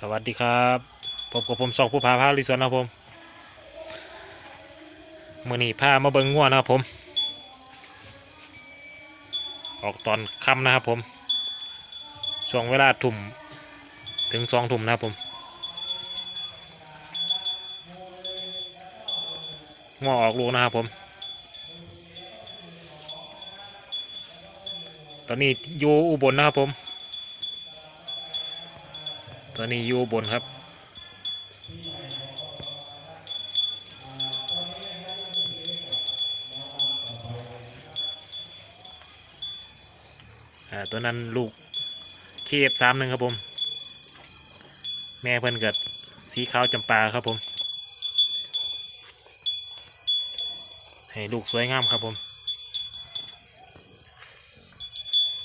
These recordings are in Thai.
สวัสดีครับพบกับผมสองผู้พาพาลิสวนนะครับผมมื่อนี้พามาเบิงง่วนะครับผม ออกตอนค่ำนะครับผม ช่วงเวลาทุ่มถึงสองทุ่มนะครับผมง่วออกลูกนะครับผม ตอนนี้อยู่อุบลนะครับผม ตอนนี้อยู่บนครับอ่าตัวนั้นลูกเคฟสามหนึ่งครับผม แม่เพิ่นเกิดสีขาวจำปาครับผม ให้ลูกสวยงามครับผม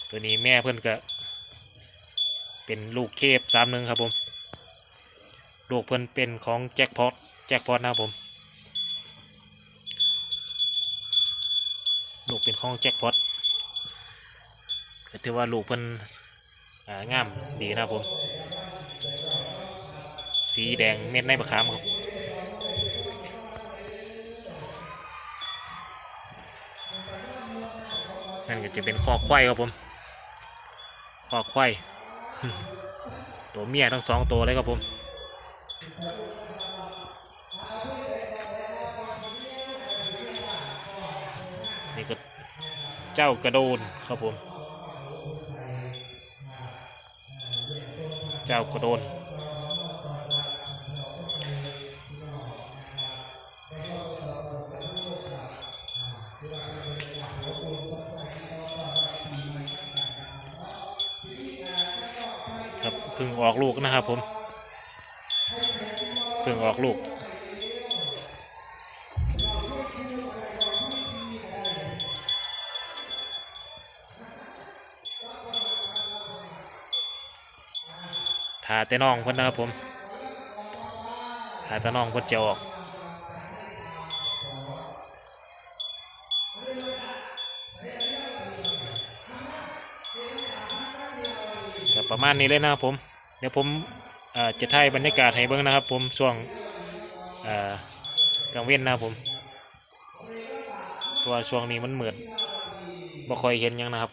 ตัวนี้แม่เพิ่นก็ เป็นลูกเคฟสามหนึ่งครับผมลูกเพิ่นเป็นของแจ็คพอตแจ็คพอตนะครับผมลูกเป็นของแจ็คพอตก็ถือว่าลูกเพิ่นอ่างามดีนะครับผม สีแดงเม็ดในบะขามครับนั่นก็จะเป็นคอควายครับผมคอควาย ตัวเมียทั้งสองตัวเลยครับผมนี่ก็เจ้ากระโดนครับผม เจ้ากระโดน พึ่งออกลูกนะครับผมเพึ่งออกลูกถาแต่น้องเพิ่นนะครับผมถาแต่น้องเพิ่นจะออกประมาณนี้เลยนะครับผม เดี๋ยวผมจะถ่ายบรรยากาศให้เบิ่งนะครับ ผมช่วงกลางเว้นนะผมเพราะว่าช่วงนี้มันเหมือนบ่ค่อยเห็นยังนะครับ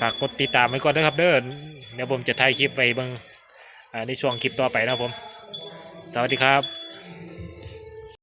ฝากกดติดตามไว้ก่อนนะครับ เด้อเดี๋ยวผมจะถ่ายคลิปไปเบิ่งในช่วงคลิปต่อไปนะผม สวัสดีครับ